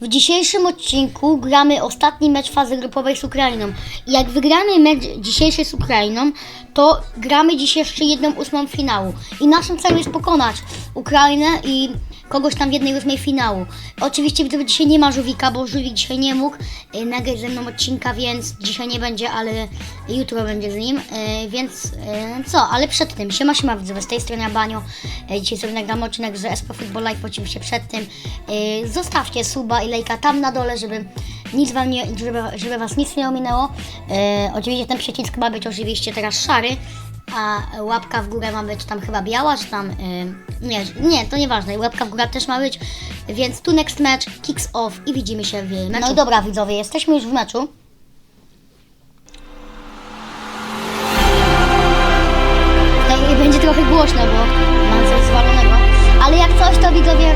W dzisiejszym odcinku gramy ostatni mecz fazy grupowej z Ukrainą. Jak wygramy mecz dzisiejszy z Ukrainą, to gramy dziś jeszcze jedną ósmą finału. I naszym celem jest pokonać Ukrainę i kogoś tam w jednej ósmej finału. Oczywiście że dzisiaj nie ma Żółwika, bo Żółwik dzisiaj nie mógł y, nagrać ze mną odcinka, więc dzisiaj nie będzie, ale jutro będzie z nim. Y, więc y, co, ale przed tym, siema siema widzowie, z tej strony Abanio. Y, dzisiaj sobie nagramy odcinek z Espo Football Live, oczywiście przed tym. Zostawcie suba i lajka tam na dole, żeby nic wam nie, żeby, żeby was nic nie ominęło. Oczywiście ten przycisk ma być oczywiście teraz szary, a łapka w górę ma być tam chyba biała, czy tam. y, nie, nie, to nieważne. Łapka w górę też ma być. Więc tu next match, kicks off i widzimy się w meczu. No i dobra, widzowie, jesteśmy już w meczu. Tutaj będzie trochę głośno, bo mam coś zwalonego. Ale jak coś, to widzowie.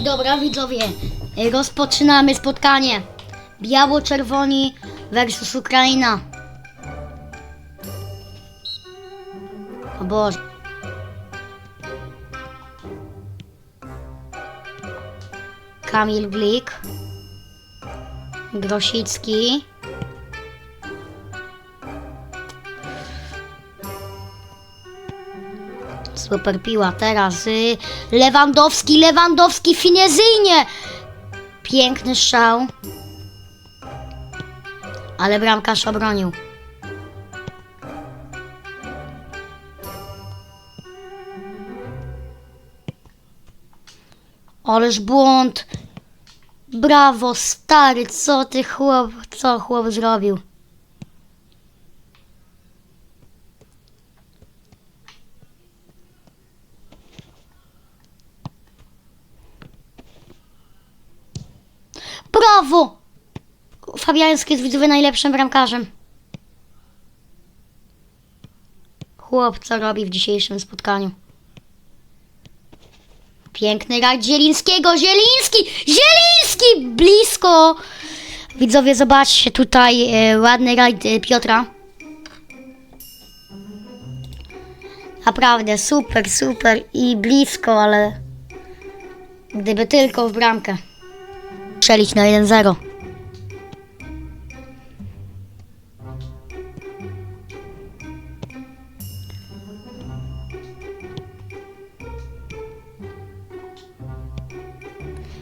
Dobra, widzowie, rozpoczynamy spotkanie. Biało-czerwoni versus Ukraina. O Boże. Kamil Glik. Grosicki. Super piła teraz. Y, Lewandowski, Lewandowski finezyjnie. Piękny strzał. Ale bramkarz obronił. Ależ błąd. Brawo, stary, co ty chłop, co chłop zrobił? Brawo! Fabiański jest widzowie najlepszym bramkarzem. Chłop, co robi w dzisiejszym spotkaniu. Piękny rajd Zielińskiego. Zieliński! Zieliński! Blisko! Widzowie, zobaczcie tutaj e, ładny rajd e, Piotra. Naprawdę super, super i blisko, ale gdyby tylko w bramkę. Strzelić na 1-0.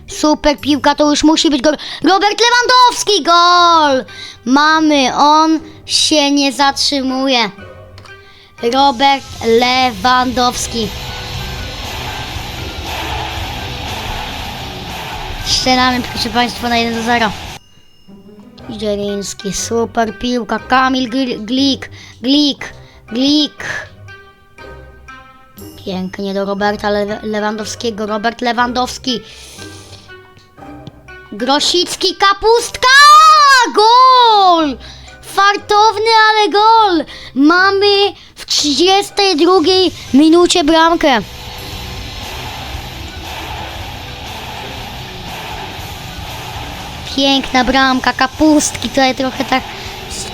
Super piłka, to już musi być gol. Robert Lewandowski, gol! Mamy, on się nie zatrzymuje. Robert Lewandowski. Strzelamy, proszę Państwa, na 1 do 0. Zieliński, super piłka. Kamil Gl- Glik, Glik, Glik. Pięknie do Roberta Le- Lewandowskiego. Robert Lewandowski. Grosicki, kapustka! Gol! Fartowny, ale gol! Mamy w 32 minucie bramkę. Piękna bramka, kapustki, tutaj trochę tak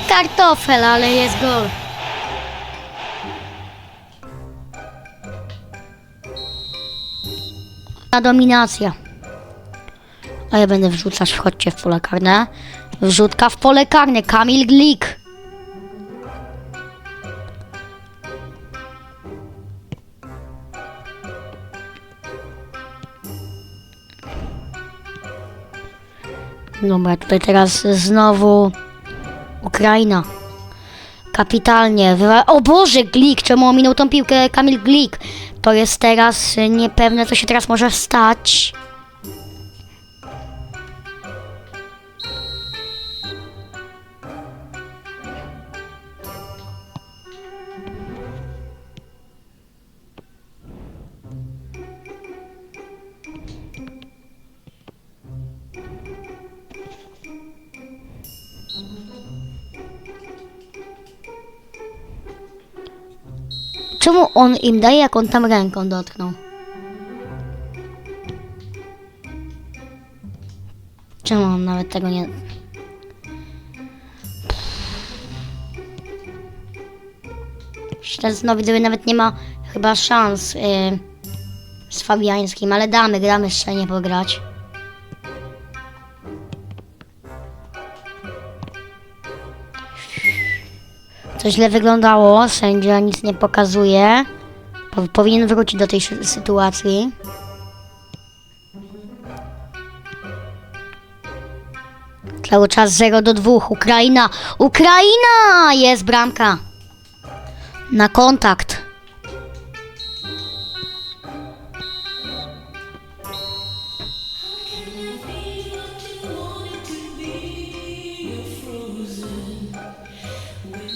kartofel, ale jest gol. Ta dominacja. A ja będę wrzucać, wchodźcie w pole karne. Wrzutka w pole karne, Kamil Glik. Dobra, tutaj teraz znowu Ukraina. Kapitalnie. Wywa- o Boże, Glik, czemu ominął tą piłkę Kamil Glik? To jest teraz niepewne, co się teraz może stać. Czemu on im daje, jak on tam ręką dotknął? Czemu on nawet tego nie... Szczęsno widzowie nawet nie ma chyba szans yy, z Fabiańskim, ale damy, damy jeszcze nie pograć. To źle wyglądało, sędzia nic nie pokazuje. Po- Powinien wrócić do tej sy- sytuacji. Cały czas 0 do 2. Ukraina! Ukraina! Jest bramka. Na kontakt.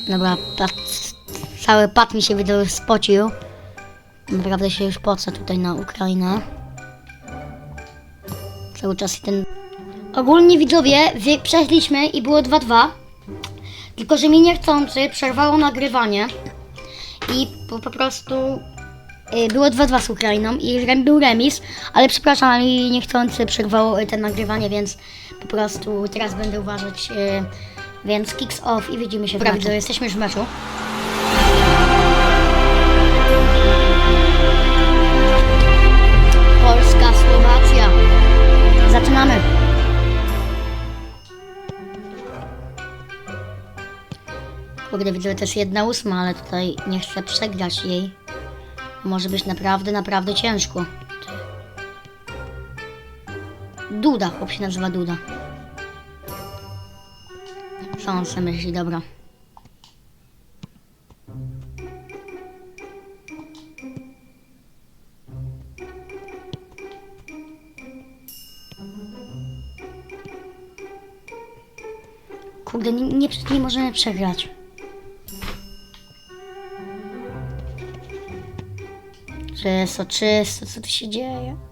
Dobra, pat, cały pat mi się wydał spocił. Naprawdę się już poca tutaj na Ukrainę. Cały czas ten... Ogólnie widzowie, przeszliśmy i było 2-2. Tylko, że mi niechcący przerwało nagrywanie. I po, po prostu y, było 2-2 z Ukrainą i był remis, ale przepraszam, ale niechcący przerwało y, te nagrywanie, więc po prostu teraz będę uważać, y, więc kicks off i widzimy się w meczu. Jesteśmy już w meczu. Polska, Słowacja. Zaczynamy. Kurde, widzę, że to jest jedna ósma, ale tutaj nie chcę przegrać jej. Może być naprawdę, naprawdę ciężko. Duda, chłop się nazywa Duda. Co on sobie myśli, dobra. Kurde, nie, nie, nie możemy przegrać. Czysto, czysto, co tu się dzieje?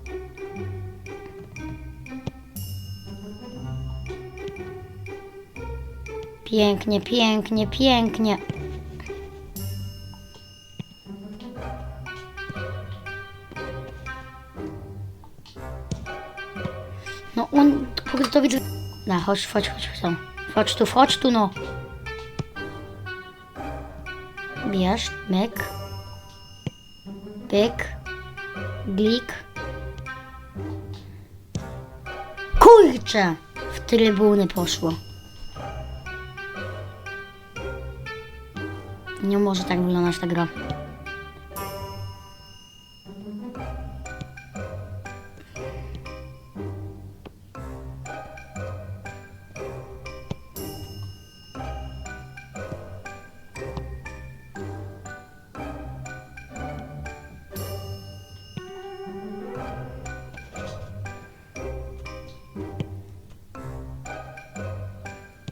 Pięknie, pięknie, pięknie. No on, kurde, to widzę. No, chodź, chodź, chodź, chodź. Chodź tu, chodź tu, no. Bierz, myk. Pyk. Glik. Kurczę! W trybuny poszło. Nie może tak wyglądać ta gra.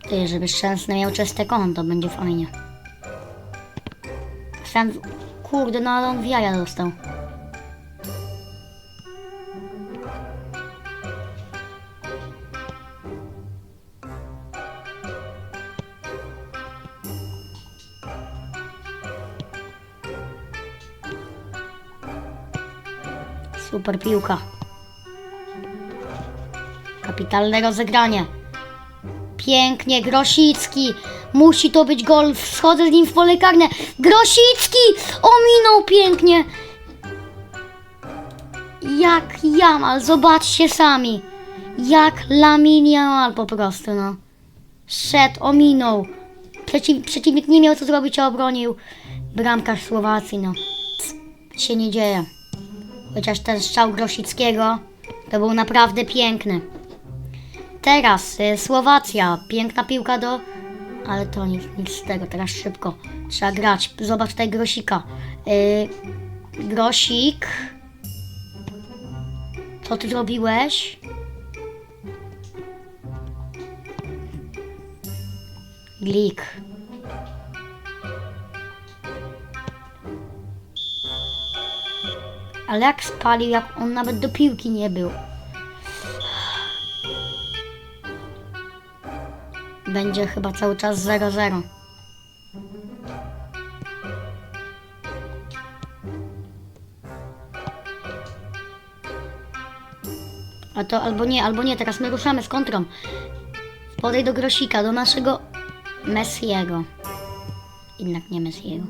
Ty, żeby szczęsny miał czyste konto, będzie fajnie. Sam, kurde, no ale on w jaja dostał. Super piłka. Kapitalne rozegranie. Pięknie, Grosicki. Musi to być gol. Wchodzę z nim w pole karne. Grosicki! Ominął pięknie. Jak Jamal, zobaczcie sami. Jak Lamin Jamal po prostu, no. Szedł, ominął. Przeciw, przeciwnik nie miał co zrobić, a obronił. Bramkarz Słowacji, no. Się nie dzieje. Chociaż ten strzał Grosickiego to był naprawdę piękny. Teraz y, Słowacja. Piękna piłka do... Ale to nic, nic z tego, teraz szybko. Trzeba grać. Zobacz tutaj Grosika. Y, Grosik. Co ty zrobiłeś? Glik. Ale jak spalił, jak on nawet do piłki nie był. Będzie chyba cały czas 0-0. A to albo nie, albo nie, teraz my ruszamy z kontrą. Podej do Grosika, do naszego Messiego. Jednak nie Messiego.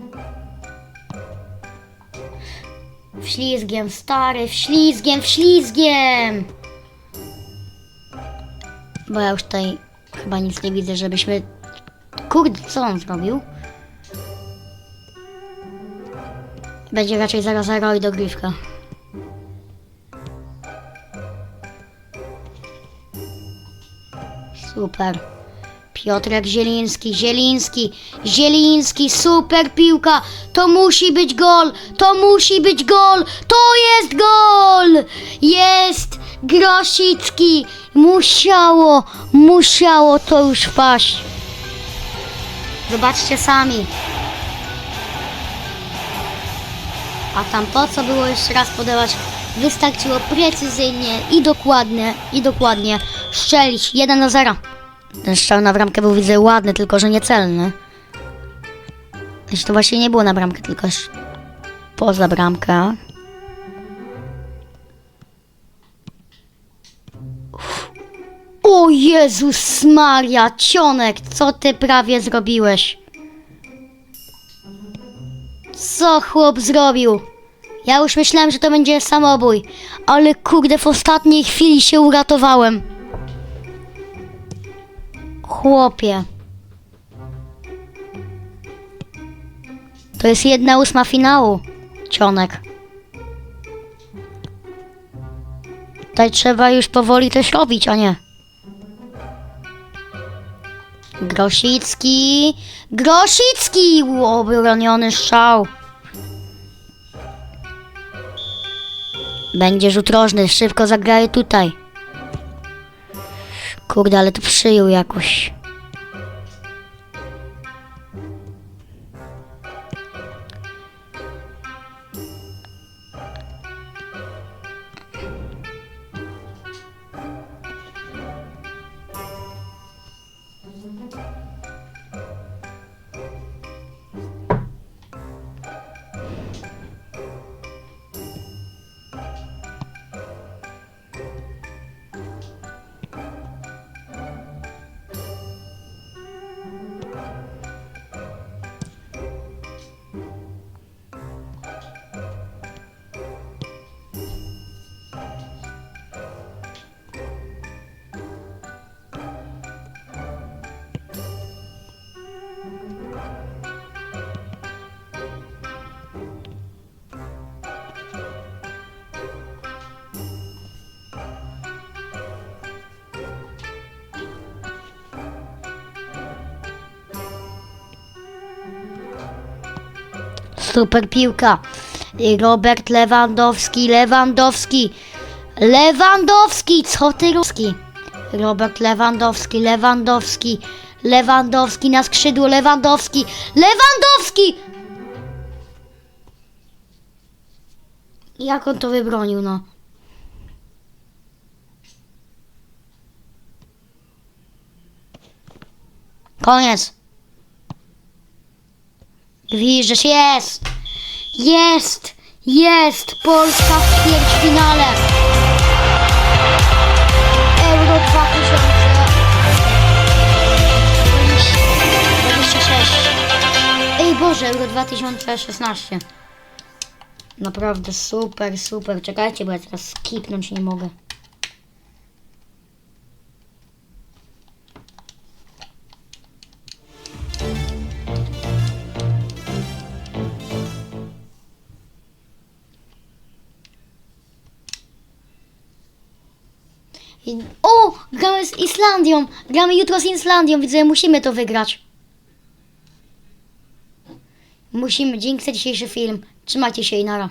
Wślizgiem, stary, wślizgiem, wślizgiem! Bo ja już tutaj chyba nic nie widzę, żebyśmy... Kurde, co on zrobił? Będzie raczej 0-0 i dogrywka. Super. Piotrek Zieliński, Zieliński, Zieliński, super piłka. To musi być gol, to musi być gol, to jest gol! Jest Grosicki. Musiało, musiało to już paść. Zobaczcie sami. A tam po co było jeszcze raz podawać? Wystarczyło precyzyjnie i dokładnie, i dokładnie strzelić 1 do 0. Ten strzał na bramkę był widzę ładny, tylko że niecelny. Znaczy to właśnie nie było na bramkę, tylko poza bramkę. O Jezus Maria, Cionek, co ty prawie zrobiłeś? Co chłop zrobił? Ja już myślałem, że to będzie samobój, ale kurde, w ostatniej chwili się uratowałem. Chłopie. To jest jedna ósma finału, Cionek. Tutaj trzeba już powoli coś robić, a nie. Grosicki. Grosicki! Obroniony strzał. Będzie rzut rożny, szybko zagraj tutaj. Kurde, ale to przyjął jakoś. Super piłka. Robert Lewandowski, Lewandowski. Lewandowski, co ty Ruski? Robert Lewandowski, Lewandowski. Lewandowski na skrzydło, Lewandowski. Lewandowski! Jak on to wybronił, no? Koniec. Widzisz, jest! Jest! Jest! Polska w ćwierćfinale! Euro 2026 Ej Boże, Euro 2016 Naprawdę super, super. Czekajcie, bo ja teraz skipnąć nie mogę. Z Islandią! Gramy jutro z Islandią, widzę, musimy to wygrać. Musimy, dzięki za dzisiejszy film. Trzymajcie się i nara.